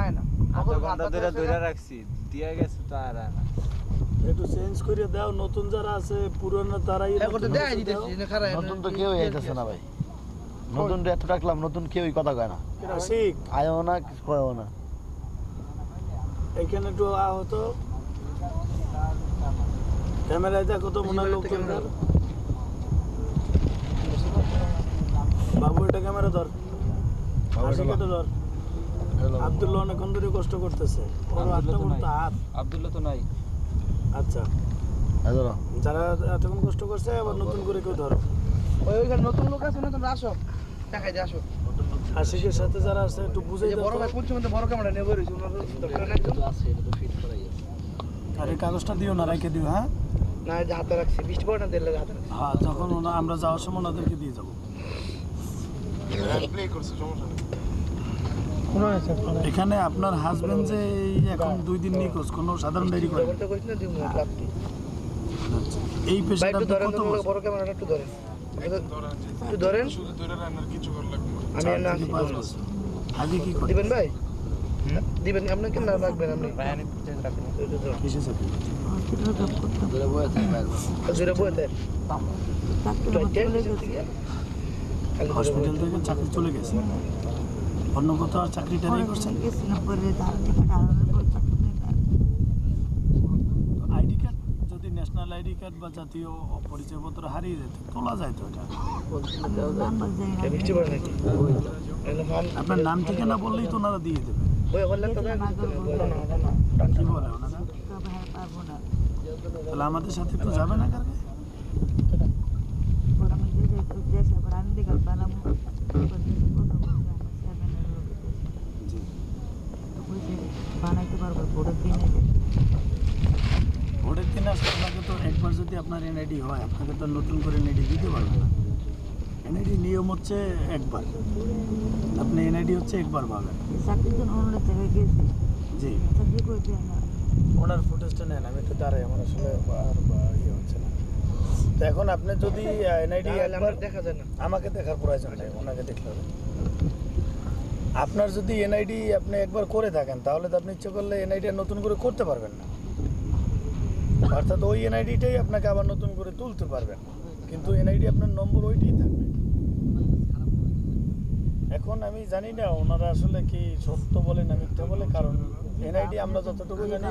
আয় না। আধা ঘণ্টা ধরে ধরে রাখছি দিয়ে গেছে তো আর আয় না। একটু চেঞ্জ করে দাও নতুন যারা আছে পুরনো তারাই এখন তো দেখাই দিতেছি না খারাপ নতুন তো কেউই আইতেছে না ভাই। নতুন এত ডাকলাম নতুন কেউই কথা কয় না। আশিক আয়ও না কিছু কয়ও না। এখানে একটু আহত ক্যামেরায় দেখো তো মনে হয় বাবু এটা ক্যামেরা ধর। ধর। আব্দুল্লাহ অনেকক্ষণ ধরে কষ্ট করতেছে। আব্দুল্লাহ তো নাই। আচ্ছা। যারা এতক্ষণ কষ্ট করছে আবার নতুন করে কেউ ধরো। ওই ওইখানে নতুন লোক আছে না তোমরা আসো। দেখাই দিয়ে আসো। আশিকের সাথে যারা আছে একটু দাও বড়। ভাই পঞ্চম বড় ক্যামেরা নিয়ে বেরিয়েছে ওনার দরকার নাই তো। আর এই কাগজটা দিও না রেখে দিও হ্যাঁ? না যে হাতে রাখছি বৃষ্টি পড়ে না দিলে হাতে রাখছি। হ্যাঁ যখন আমরা যাওয়ার সময় ওনাদেরকে দিয়ে যাব। এখানে আপনার হাজবেন্ড যে এই এখন দুই দিন নিখোঁজ কোনো সাধারণ ডায়েরি করে না। করতে কইছ না দিমু লাভ কি আচ্ছা। এই পেশাটা ধরেন কত? বড় ক্যামেরাটা একটু ধরেন। একটু ধরেন আমি না বছর। আগে কি দিবেন ভাই? দিবেন আপনি? কেন রাখবেন আপনি হসপিটাল থেকে চাকরি চলে গেছে? অন্য কোথাও চাকরিটা নেই করছেন আইডি কার্ড যদি ন্যাশনাল আইডি কার্ড বা জাতীয় পরিচয়পত্র হারিয়ে যেত তোলা যায় তো এটা আপনার নাম ঠিকানা বললেই তো ওনারা দিয়ে দেবে কি বলে ওনারা তাহলে আমাদের সাথে তো যাবে না কারকে জি বানাইতে পারব ভোটের দিনে? ভোটের দিন আসলে আপনাকে তো একবার যদি আপনার এনআইডি হয় আপনাকে তো নতুন করে এনআইডি দিতে পারবে না। এনআইডি নিয়ম হচ্ছে একবার। আপনি এনআইডি হচ্ছে একবার পাবেন। চাকরির জন্য অন্য জায়গায় গেছি জি। চাকরি করে ওনার? ফুটেজটা নেন আমি একটু দাঁড়াই আমার আসলে আর বা- ইয়ে হচ্ছে না। তো এখন আপনি যদি এনআইডি একবার আমার দেখা যায় না। আমাকে দেখার প্রয়োজন নেই ওনাকে দেখলে হবে। আপনার যদি এনআইডি আপনি একবার করে থাকেন তাহলে তো আপনি ইচ্ছে করলে এনআইডি নতুন করে করতে পারবেন না। অর্থাৎ ওই এনআইডিটাই আপনাকে আবার নতুন করে তুলতে পারবেন। কিন্তু এনআইডি আপনার নম্বর ওইটাই থাকবে। এখন আমি জানি না ওনারা আসলে কি সত্য বলে না মিথ্যা বলে কারণ এনআইডি আমরা যতটুকু জানি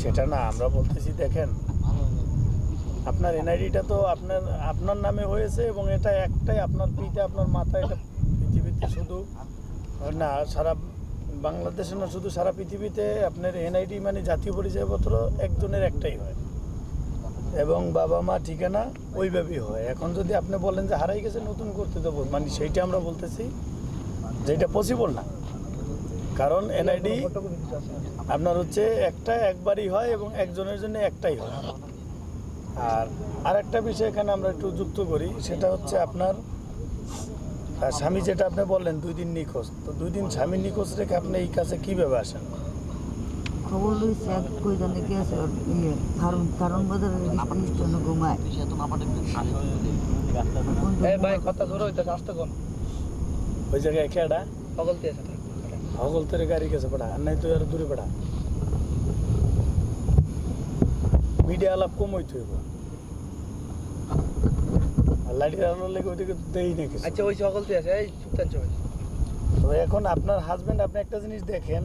সেটা না আমরা বলতেছি দেখেন আপনার এনআইডিটা তো আপনার আপনার নামে হয়েছে এবং এটা একটাই আপনার পিতা আপনার মাথা এটা পৃথিবীতে শুধু না, সারা বাংলাদেশে না, শুধু সারা পৃথিবীতে আপনার এনআইডি মানে জাতীয় পরিচয়পত্র একজনের একটাই হয়। এবং বাবা মা ঠিকানা ওইভাবেই হয়। এখন যদি আপনি বলেন যে হারাই গেছে, নতুন করতে দেবো মানে সেইটা আমরা বলতেছি যে এটা পসিবল না। কারণ এনআইডি আপনার হচ্ছে একটা একবারই হয় এবং একজনের জন্য একটাই হয়। আর আরেকটা বিষয় এখানে আমরা একটু যুক্ত করি সেটা হচ্ছে আপনার স্বামী যেটা আপনি বললেন দুই দিন নিখোঁজ। তো দুই দিন স্বামী নিখোঁজ রেখে আপনি এই কাছে কীভাবে আসেন? খবর লইছে এক কই জানে গেছে ওর ইয়ে কারণ কারণ বাজারে খ্রিস্টান ঘুমায়। এই ভাই কথা জোরে হইতাছে আস্তে কোন? ওই জায়গায় খেয়াটা পাগলতে আছে হগল তেরে গাড়ি গেছে পড়া। আর নাই তো আর দূরে পড়া। মিডিয়া আলাপ কম হইতে হইব আর লাইটের আলোর লেগে ওইদিকে দেই না কিছু। আচ্ছা ওই সকলতে আছে এই চুপচাপ চলে তো এখন আপনার হাজবেন্ড আপনি একটা জিনিস দেখেন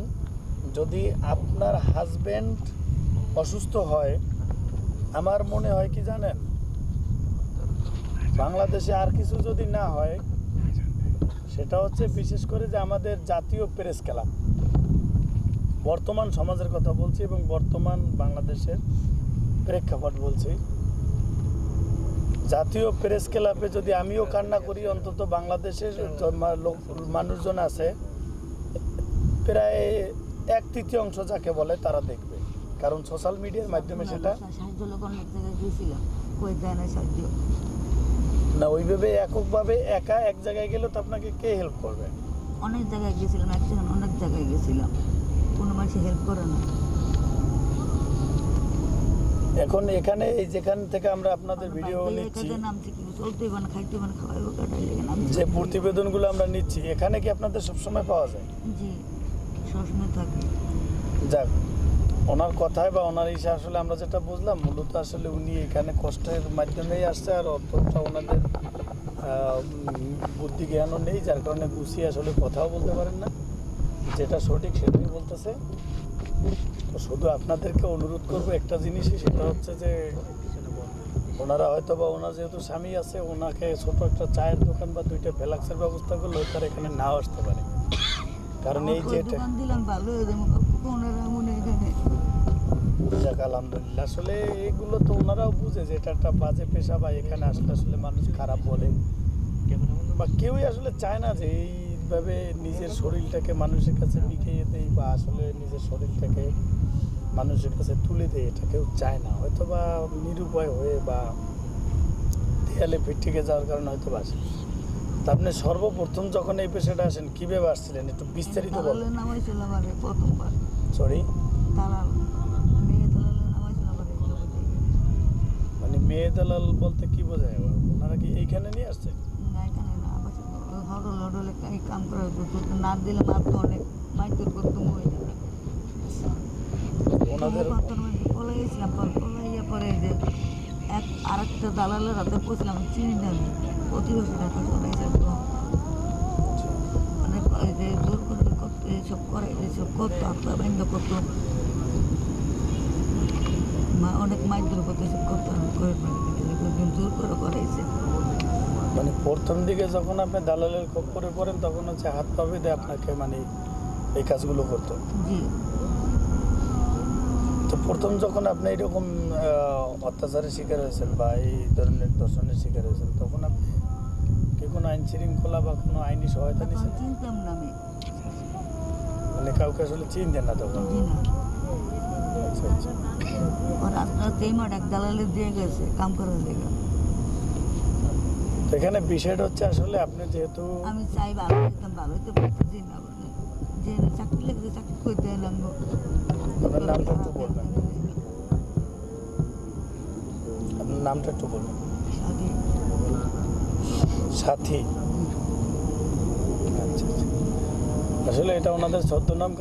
যদি আপনার হাজবেন্ড অসুস্থ হয় আমার মনে হয় কি জানেন? বাংলাদেশে আর কিছু যদি না হয় সেটা হচ্ছে বিশেষ করে যে আমাদের জাতীয় প্রেস ক্লাব বর্তমান সমাজের কথা বলছি এবং বর্তমান বাংলাদেশের প্রেক্ষাপট বলছি। জাতীয় প্রেস ক্লাবে যদি আমিও কান্না করি অন্তত বাংলাদেশের মানুষজন আছে প্রায় এক তৃতীয়াংশ যাকে বলে তারা দেখবে। কারণ সোশ্যাল মিডিয়ার মাধ্যমে সেটা না ওইভাবে এককভাবে একা এক জায়গায় গেলে তো আপনাকে কে হেল্প করবে? অনেক জায়গায় গেছিলাম এক জায়গায় অনেক জায়গায় গেছিলাম কোনো মানুষ হেল্প করে না। এখন এখানে এই যেখান থেকে আমরা আপনাদের ভিডিও নিচ্ছি যে প্রতিবেদনগুলো আমরা নিচ্ছি এখানে কি আপনাদের সবসময় পাওয়া যায়? জি সবসময় থাকে। যাক ওনার কথায় বা ওনার ইসে আসলে আমরা যেটা বুঝলাম মূলত আসলে উনি এখানে কষ্টের মাধ্যমেই আসছে আর অর্থটা ওনাদের বুদ্ধি জ্ঞানও নেই যার কারণে গুছিয়ে আসলে কথাও বলতে পারেন না। যেটা সঠিক সেটাই বলতেছে। তো শুধু আপনাদেরকে অনুরোধ করব একটা জিনিসই, সেটা হচ্ছে যে ওনারা হয়তো বা ওনার যেহেতু স্বামী আছে, ওনাকে ছোট একটা চায়ের দোকান বা দুইটা ফেলাক্সের ব্যবস্থা করলে তার এখানে নাও আসতে পারে। কারণ এই যে আলহামদুলিল্লাহ। আসলে এগুলো তো ওনারাও বুঝে যে এটা একটা বাজে পেশা বা এখানে আসলে আসলে মানুষ খারাপ বলে। বা কেউই আসলে চায় না যে এইভাবে নিজের শরীরটাকে মানুষের কাছে বিকিয়ে দেয় বা আসলে নিজের শরীরটাকে মানুষের কাছে তুলে দেয় এটা কেউ চায় না হয়তো বা নিরুপায় হয়ে বা দেয়ালে ফিটটিকে যাওয়ার কারণে হয়তো বা আসে তা আপনি সর্বপ্রথম যখন এই পেশাটা আসেন কীভাবে আসছিলেন একটু বিস্তারিত বলেন সরি। মানে মেয়ে দালাল বলতে কি বোঝায় ওনারা কি এইখানে নিয়ে আসছে না এখানে না আমার হডল হডলে এই কাম করা না দিলে মারতো অনেক মাইতর করতো মহিলা ওনাদের পলাইয়া পরে এই যে এক আর একটা দালালের হাতে পৌঁছলাম চিনি না আমি টাকা মানে এই যে জোর করে করতো এইসব করে এইসব করতো বন্ধ করতো। মা অনেক মাইর করতো এসব করতো আমি করে জোর করে করাইছে। মানে প্রথম দিকে যখন আপনি দালালের খপ্পরে পড়েন তখন হচ্ছে হাত পা বেঁধে আপনাকে মানে এই কাজগুলো করতো। জি। প্রথম যখন আপনি এরকম অত্যাচারের শিকার হয়েছেন বা এই ধরনের দর্শনের শিকার হয়েছেন তখন আপনি কি কোনো আইন শৃঙ্খলা বা কোনো আইনি সহায়তা নিয়েছেন? চিনতাম না আমি। মানে কাউকে আসলে চিনতেন না তখন? আচ্ছা আচ্ছা। রাস্তাতেই মাঠ এক দালালে দিয়ে গেছে কাম করার এখানে বিষয়টা হচ্ছে আসলে আপনি যেহেতু আমি চাই ভালো ভালো হইতে পারতেছি না যে চাকরি লেগে চাকরি করতে এলাম আপনার নামটা একটু বলবেন। আপনার নামটা একটু বলবেন। সাথী। আচ্ছা আচ্ছা। আসলে এটা ওনাদের ছদ্মনাম